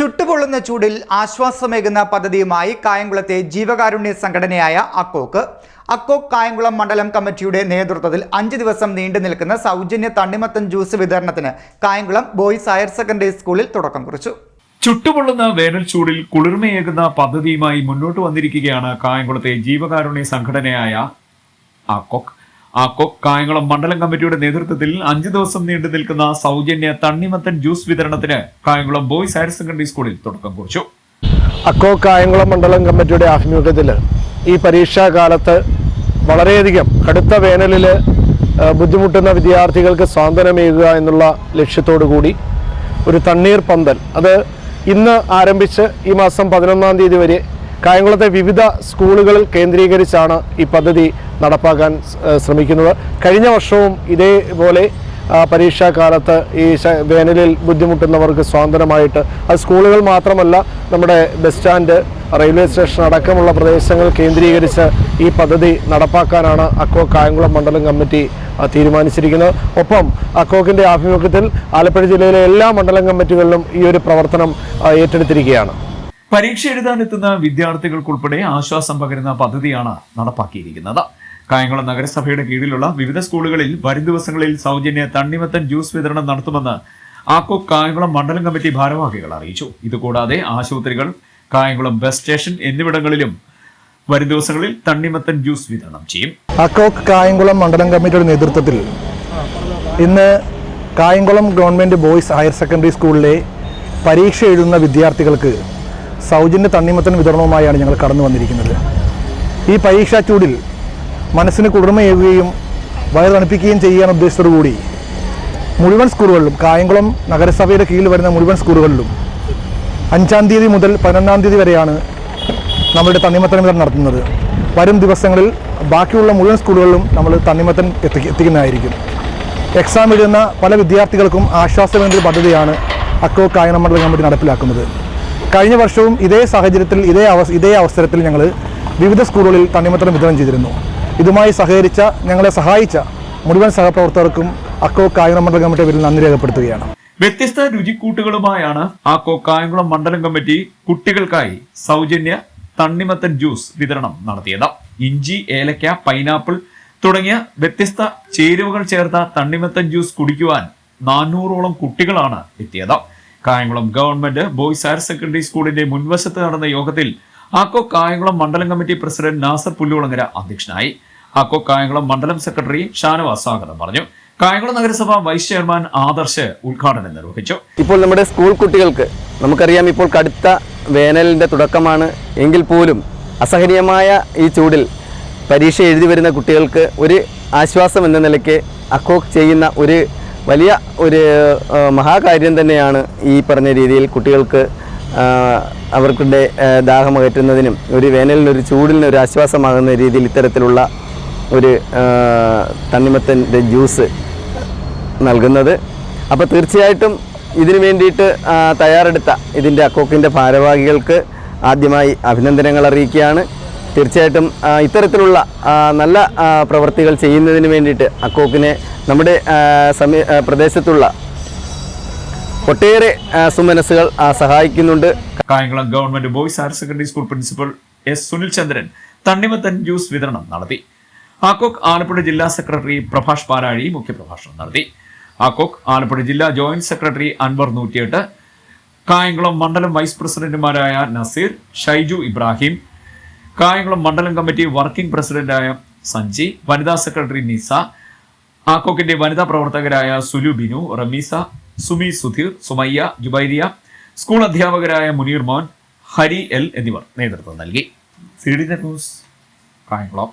ചുട്ടുപൊള്ളുന്ന ചൂടിൽ ആശ്വാസമേകുന്ന പദ്ധതിയുമായി കായംകുളത്തെ ജീവകാരുണ്യ സംഘടനയായ അക്കോക്ക്. അക്കോക്ക് കായംകുളം മണ്ഡലം കമ്മിറ്റിയുടെ നേതൃത്വത്തിൽ അഞ്ച് ദിവസം നീണ്ടു നിൽക്കുന്ന സൗജന്യ തണ്ണിമത്തൻ ജ്യൂസ് വിതരണത്തിന് കായംകുളം ബോയ്സ് ഹയർ സെക്കൻഡറി സ്കൂളിൽ തുടക്കം കുറിച്ചു. ചുട്ടുപൊള്ളുന്ന വേനൽ ചൂടിൽ കുളിർമയേകുന്ന പദ്ധതിയുമായി മുന്നോട്ട് വന്നിരിക്കുകയാണ് കായംകുളത്തെ ജീവകാരുണ്യ സംഘടനയായ ആക്കോക്ക് കായംകുളം മണ്ഡലം കമ്മിറ്റിയുടെ നേതൃത്വത്തിൽ അഞ്ചു ദിവസം നീണ്ടു നിൽക്കുന്ന സൗജന്യ തണ്ണിമത്തൻ ജ്യൂസ് വിതരണത്തിന് കായംകുളം ബോയ്സ് ഹയർ സെക്കൻഡറി സ്കൂളിൽ തുടക്കം കുറിച്ചു. അക്കോ കായംകുളം മണ്ഡലം കമ്മിറ്റിയുടെ ആഭിമുഖ്യത്തിൽ ഈ പരീക്ഷാ കാലത്ത് വളരെയധികം കടുത്ത വേനലിൽ ബുദ്ധിമുട്ടുന്ന വിദ്യാർത്ഥികൾക്ക് സ്വാതന്ത്ര്യമേകുക എന്നുള്ള ലക്ഷ്യത്തോടു കൂടി ഒരു തണ്ണീർ പന്തൽ. അത് ഇന്ന് ആരംഭിച്ച് ഈ മാസം പതിനൊന്നാം തീയതി വരെ കായംകുളത്തെ വിവിധ സ്കൂളുകളിൽ കേന്ദ്രീകരിച്ചാണ് ഈ പദ്ധതി നടപ്പാക്കാൻ ശ്രമിക്കുന്നത്. കഴിഞ്ഞ വർഷവും ഇതേപോലെ പരീക്ഷാകാലത്ത് ഈ വേനലിൽ ബുദ്ധിമുട്ടുന്നവർക്ക് സ്വാതന്ത്ര്യമായിട്ട് അത് സ്കൂളുകൾ മാത്രമല്ല നമ്മുടെ ബസ് സ്റ്റാൻഡ് റെയിൽവേ സ്റ്റേഷൻ അടക്കമുള്ള പ്രദേശങ്ങൾ കേന്ദ്രീകരിച്ച് ഈ പദ്ധതി നടപ്പാക്കാനാണ് അക്കോ കായംകുളം മണ്ഡലം കമ്മിറ്റി തീരുമാനിച്ചിരിക്കുന്നത്. ഒപ്പം അക്കോക്കിന്റെ ആഭിമുഖ്യത്തിൽ ആലപ്പുഴ ജില്ലയിലെ എല്ലാ മണ്ഡലം കമ്മിറ്റികളിലും ഈ ഒരു പ്രവർത്തനം ഏറ്റെടുത്തിരിക്കുകയാണ്. പരീക്ഷ എഴുതാനെത്തുന്ന വിദ്യാർത്ഥികൾക്കുൾപ്പെടെ ആശ്വാസം പകരുന്ന പദ്ധതിയാണ് നടപ്പാക്കിയിരിക്കുന്നത്. കായംകുളം നഗരസഭയുടെ കീഴിലുള്ള വിവിധ സ്കൂളുകളിൽ വരും ദിവസങ്ങളിൽ സൗജന്യ തണ്ണിമത്തൻ ജ്യൂസ് വിതരണം നടത്തുമെന്ന് ആക്കോ കായംകുളം മണ്ഡലം കമ്മിറ്റി ഭാരവാഹികൾ അറിയിച്ചു. ഇതുകൂടാതെ ആശുപത്രികൾ കായംകുളം ബസ് സ്റ്റേഷൻ എന്നിവിടങ്ങളിലും വരും ദിവസങ്ങളിൽ തണ്ണിമത്തൻ ജ്യൂസ് വിതരണം ചെയ്യും. അക്കോക്ക് കായംകുളം മണ്ഡലം കമ്മിറ്റിയുടെ നേതൃത്വത്തിൽ ഇന്ന് Kayamkulam government boys higher secondary സ്കൂളിലെ പരീക്ഷ എഴുതുന്ന വിദ്യാർത്ഥികൾക്ക് സൗജന്യ തണ്ണിമത്തൻ വിതരണവുമായാണ് ഞങ്ങൾ കടന്നു വന്നിരിക്കുന്നത്. ഈ പരീക്ഷാ ചൂടിൽ മനസ്സിന് കുളിർമയേകുകയും വയറ് തണുപ്പിക്കുകയും ചെയ്യാൻ ഉദ്ദേശത്തോടുകൂടി മുഴുവൻ സ്കൂളുകളിലും കായംകുളം നഗരസഭയുടെ കീഴിൽ വരുന്ന മുഴുവൻ സ്കൂളുകളിലും അഞ്ചാം തീയതി മുതൽ പതിനൊന്നാം തീയതി വരെയാണ് നമ്മളുടെ തണ്ണിമത്തൻ വിതരണം നടത്തുന്നത്. വരും ദിവസങ്ങളിൽ ബാക്കിയുള്ള മുഴുവൻ സ്കൂളുകളിലും നമ്മൾ തണ്ണിമത്തൻ എത്തി എത്തിക്കുന്നതായിരിക്കും. എക്സാം എഴുതുന്ന പല വിദ്യാർത്ഥികൾക്കും ആശ്വാസമേന്ദ്ര പദ്ധതിയാണ് അക്കോ കായന മണ്ഡലം കമ്മിറ്റി നടപ്പിലാക്കുന്നത്. കഴിഞ്ഞ വർഷവും ഇതേ സാഹചര്യത്തിൽ ഇതേ അവ ഇതേ അവസരത്തിൽ ഞങ്ങൾ വിവിധ സ്കൂളുകളിൽ തണ്ണിമത്തനം വിതരണം ചെയ്തിരുന്നു. ഇതുമായി സഹകരിച്ച ഞങ്ങളെ സഹായിച്ച മുഴുവൻ സഹപ്രവർത്തകർക്കും അക്കോ കായംകുളം മണ്ഡലം കമ്മിറ്റി പേരിൽ നന്ദി രേഖപ്പെടുത്തുകയാണ്. വ്യത്യസ്ത രുചിക്കൂട്ടുകളുമായാണ് ആക്കോ കായംകുളം മണ്ഡലം കമ്മിറ്റി കുട്ടികൾക്കായി സൗജന്യ തണ്ണിമത്തൻ ജ്യൂസ് വിതരണം നടത്തിയത്. ഇഞ്ചി ഏലക്ക പൈനാപ്പിൾ തുടങ്ങിയ വ്യത്യസ്ത ചേരുവകൾ ചേർത്ത തണ്ണിമത്തൻ ജ്യൂസ് കുടിക്കുവാൻ നാനൂറോളം കുട്ടികളാണ് എത്തിയത്. Kayamkulam government boys higher secondary സ്കൂളിന്റെ മുൻവശത്ത് നടന്ന യോഗത്തിൽ ആക്കോ കായംകുളം മണ്ഡലം കമ്മിറ്റി പ്രസിഡന്റ് നാസർ പുല്ലുളങ്ങര അധ്യക്ഷനായി. ആക്കോ കായംകുളം മണ്ഡലം സെക്രട്ടറി ഷാനവാസ് സ്വാഗതം പറഞ്ഞു. കായംകുളം നഗരസഭ വൈസ് ചെയർമാൻ ആദർശ് ഉദ്ഘാടനം നിർവഹിച്ചു. ഇപ്പോൾ നമ്മുടെ സ്കൂൾ കുട്ടികൾക്ക് നമുക്കറിയാം ഇപ്പോൾ കടുത്ത വേനലിന്റെ തുടക്കമാണ്. എങ്കിൽ പോലും അസഹനീയമായ ഈ ചൂടിൽ പരീക്ഷ എഴുതി വരുന്ന കുട്ടികൾക്ക് ഒരു ആശ്വാസം എന്ന നിലയ്ക്ക് അക്കോക്ക് ചെയ്യുന്ന ഒരു വലിയ ഒരു മഹാകാര്യം തന്നെയാണ് ഈ പറഞ്ഞ രീതിയിൽ കുട്ടികൾക്ക് ആ, ദാഹം അകറ്റുന്നതിനും ഒരു വേനലിനൊരു ചൂടിന് ഒരു ആശ്വാസമാകുന്ന രീതിയിൽ ഇത്തരത്തിലുള്ള ഒരു തണ്ണിമത്തന്റെ ജ്യൂസ് നൽകുന്നത്. അപ്പോൾ തീർച്ചയായിട്ടും ഇതിനു വേണ്ടിയിട്ട് തയ്യാറെടുത്ത ഇതിന്റെ അക്കോക്കിന്റെ ഭാരവാഹികൾക്ക് ആദ്യമായി അഭിനന്ദനങ്ങൾ അറിയിക്കുകയാണ്. തീർച്ചയായിട്ടും ഇത്തരത്തിലുള്ള നല്ല പ്രവൃത്തികൾ ചെയ്യുന്നതിന് വേണ്ടിയിട്ട് അക്കോക്കിനെ നമ്മുടെ സമീ പ്രദേശത്തുള്ള ഒട്ടേറെ സുമനസ്സുകൾ സഹായിക്കുന്നുണ്ട്. Kayamkulam government boys higher secondary school principal S Sunil Chandran തണ്ണിമത്തൻ ജ്യൂസ് വിതരണം നടത്തി. ആക്കോക്ക് ആലപ്പുഴ ജില്ലാ സെക്രട്ടറി പ്രഭാഷ് പാരാഴി മുഖ്യപ്രഭാഷണം നടത്തി. ആക്കോക്ക് ആലപ്പുഴ ജില്ലാ ജോയിന്റ് സെക്രട്ടറി അൻവർ നൂറ്റിയെട്ട് കായംകുളം മണ്ഡലം വൈസ് പ്രസിഡന്റുമാരായ നസീർ ഷൈജു ഇബ്രാഹിം കായംകുളം മണ്ഡലം കമ്മിറ്റി വർക്കിംഗ് പ്രസിഡന്റായ സഞ്ജി വനിതാ സെക്രട്ടറി നിസ ആക്കോക്കിന്റെ വനിതാ പ്രവർത്തകരായ സുലു ബിനു റമീസ സുമി സുധീർ സുമയ്യ ജുബൈരിയ സ്കൂൾ അധ്യാപകരായ മുനീർ മോൻ ഹരി എൽ എന്നിവർ നേതൃത്വം നൽകി. C D news Kayamkulam.